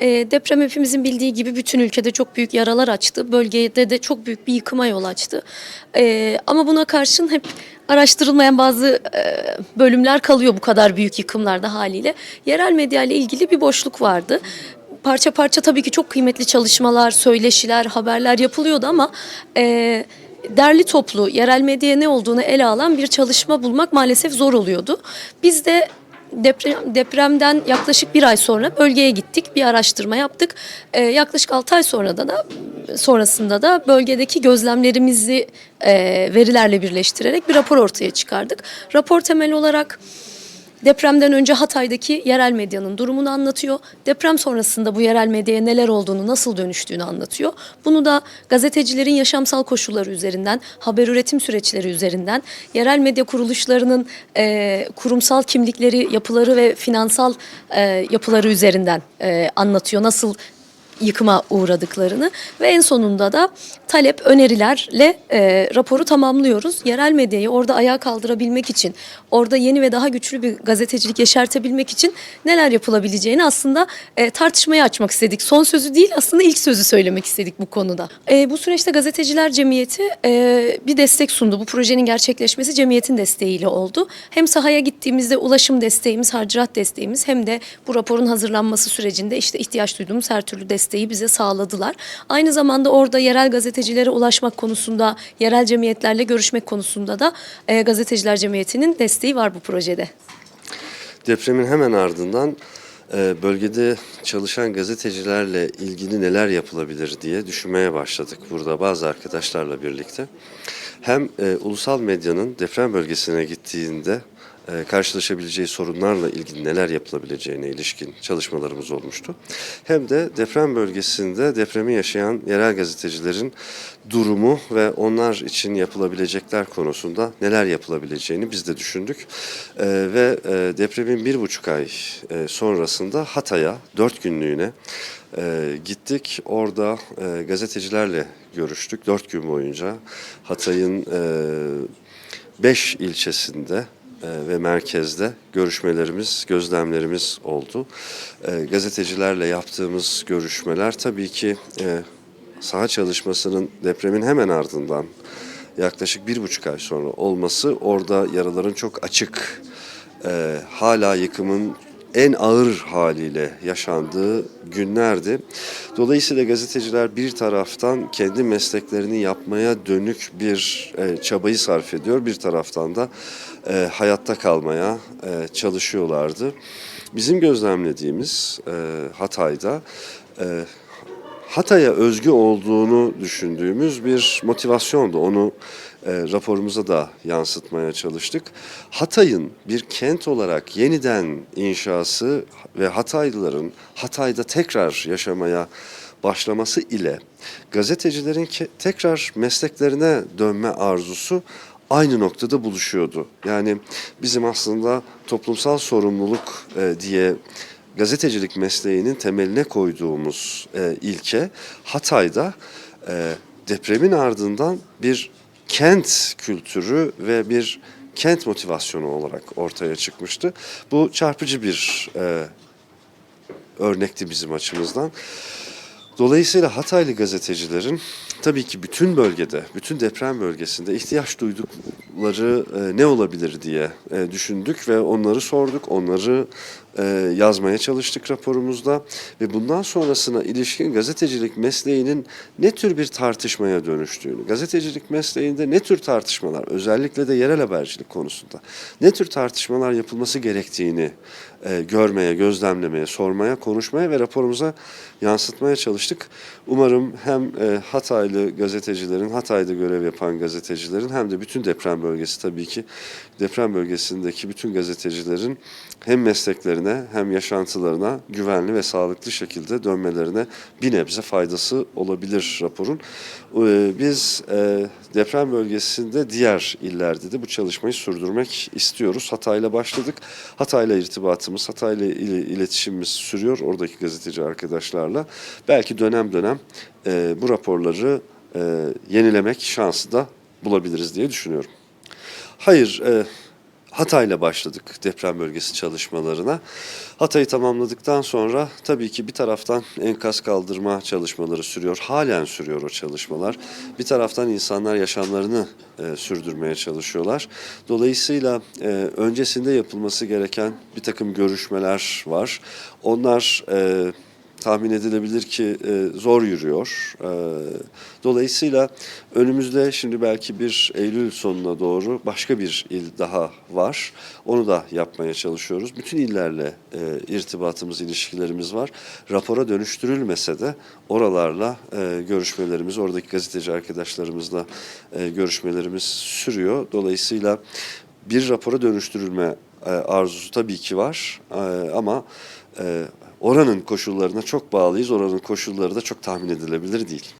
E, deprem hepimizin bildiği gibi bütün ülkede çok büyük yaralar açtı. Bölgede de çok büyük bir yıkıma yol açtı. E, ama buna karşın hep araştırılmayan bazı e, bölümler kalıyor bu kadar büyük yıkımlarda haliyle. Yerel medya ile ilgili bir boşluk vardı. Parça parça tabii ki çok kıymetli çalışmalar, söyleşiler, haberler yapılıyordu ama e, derli toplu yerel medyaya ne olduğunu ele alan bir çalışma bulmak maalesef zor oluyordu. Biz de deprem, depremden yaklaşık bir ay sonra bölgeye gittik, bir araştırma yaptık. Ee, yaklaşık 6 ay sonra da da sonrasında da bölgedeki gözlemlerimizi e, verilerle birleştirerek bir rapor ortaya çıkardık. Rapor temel olarak Depremden önce Hatay'daki yerel medyanın durumunu anlatıyor. Deprem sonrasında bu yerel medyaya neler olduğunu, nasıl dönüştüğünü anlatıyor. Bunu da gazetecilerin yaşamsal koşulları üzerinden, haber üretim süreçleri üzerinden, yerel medya kuruluşlarının e, kurumsal kimlikleri, yapıları ve finansal e, yapıları üzerinden e, anlatıyor. Nasıl yıkıma uğradıklarını ve en sonunda da talep önerilerle e, raporu tamamlıyoruz. Yerel medyayı orada ayağa kaldırabilmek için, orada yeni ve daha güçlü bir gazetecilik yeşertebilmek için neler yapılabileceğini aslında e, tartışmaya açmak istedik. Son sözü değil aslında ilk sözü söylemek istedik bu konuda. E, bu süreçte Gazeteciler Cemiyeti e, bir destek sundu. Bu projenin gerçekleşmesi cemiyetin desteğiyle oldu. Hem sahaya gittiğimizde ulaşım desteğimiz, harcırat desteğimiz hem de bu raporun hazırlanması sürecinde işte ihtiyaç duyduğumuz her türlü desteği bize sağladılar. Aynı zamanda orada yerel gazetecilere ulaşmak konusunda, yerel cemiyetlerle görüşmek konusunda da e, Gazeteciler Cemiyeti'nin desteği var bu projede. Depremin hemen ardından e, bölgede çalışan gazetecilerle ilgili neler yapılabilir diye düşünmeye başladık burada bazı arkadaşlarla birlikte. Hem e, ulusal medyanın deprem bölgesine gittiğinde karşılaşabileceği sorunlarla ilgili neler yapılabileceğine ilişkin çalışmalarımız olmuştu. Hem de deprem bölgesinde depremi yaşayan yerel gazetecilerin durumu ve onlar için yapılabilecekler konusunda neler yapılabileceğini biz de düşündük. E, ve e, depremin bir buçuk ay e, sonrasında Hatay'a dört günlüğüne e, gittik. Orada e, gazetecilerle görüştük dört gün boyunca. Hatay'ın e, beş ilçesinde e, ve merkezde görüşmelerimiz, gözlemlerimiz oldu. E, Gazetecilerle yaptığımız görüşmeler tabii ki e, saha çalışmasının depremin hemen ardından yaklaşık bir buçuk ay sonra olması orada yaraların çok açık, e, hala yıkımın en ağır haliyle yaşandığı günlerdi. Dolayısıyla gazeteciler bir taraftan kendi mesleklerini yapmaya dönük bir e, çabayı sarf ediyor. Bir taraftan da e, hayatta kalmaya e, çalışıyorlardı. Bizim gözlemlediğimiz e, Hatay'da e, Hatay'a özgü olduğunu düşündüğümüz bir motivasyondu. Onu e, raporumuza da yansıtmaya çalıştık. Hatay'ın bir kent olarak yeniden inşası ve Hataylıların Hatay'da tekrar yaşamaya başlaması ile gazetecilerin tekrar mesleklerine dönme arzusu aynı noktada buluşuyordu. Yani bizim aslında toplumsal sorumluluk e, diye gazetecilik mesleğinin temeline koyduğumuz e, ilke Hatay'da e, depremin ardından bir kent kültürü ve bir kent motivasyonu olarak ortaya çıkmıştı. Bu çarpıcı bir e, örnekti bizim açımızdan. Dolayısıyla Hataylı gazetecilerin tabii ki bütün bölgede, bütün deprem bölgesinde ihtiyaç duydukları e, ne olabilir diye e, düşündük ve onları sorduk, onları yazmaya çalıştık raporumuzda ve bundan sonrasına ilişkin gazetecilik mesleğinin ne tür bir tartışmaya dönüştüğünü, gazetecilik mesleğinde ne tür tartışmalar, özellikle de yerel habercilik konusunda ne tür tartışmalar yapılması gerektiğini e, görmeye, gözlemlemeye, sormaya, konuşmaya ve raporumuza yansıtmaya çalıştık. Umarım hem e, Hataylı gazetecilerin, Hatay'da görev yapan gazetecilerin hem de bütün deprem bölgesi tabii ki deprem bölgesindeki bütün gazetecilerin hem mesleklerine hem yaşantılarına güvenli ve sağlıklı şekilde dönmelerine bir nebze faydası olabilir raporun. Ee, Biz e, deprem bölgesinde diğer illerde de bu çalışmayı sürdürmek istiyoruz. Hatay'la başladık. Hatay'la irtibatımız, Hatay'la ile- iletişimimiz sürüyor oradaki gazeteci arkadaşlarla. Belki dönem dönem e, bu raporları e, yenilemek şansı da bulabiliriz diye düşünüyorum. Hayır, e, Hatay'la başladık deprem bölgesi çalışmalarına. Hatay'ı tamamladıktan sonra tabii ki bir taraftan enkaz kaldırma çalışmaları sürüyor. Halen sürüyor o çalışmalar. Bir taraftan insanlar yaşamlarını e, sürdürmeye çalışıyorlar. Dolayısıyla e, öncesinde yapılması gereken bir takım görüşmeler var. Onlar e, tahmin edilebilir ki e, zor yürüyor. E, dolayısıyla önümüzde şimdi belki bir Eylül sonuna doğru başka bir il daha var. Onu da yapmaya çalışıyoruz. Bütün illerle e, irtibatımız, ilişkilerimiz var. Rapora dönüştürülmese de oralarla e, görüşmelerimiz, oradaki gazeteci arkadaşlarımızla e, görüşmelerimiz sürüyor. Dolayısıyla bir rapora dönüştürülme e, arzusu tabii ki var E, ama e, oranın koşullarına çok bağlıyız. Oranın koşulları da çok tahmin edilebilir değil.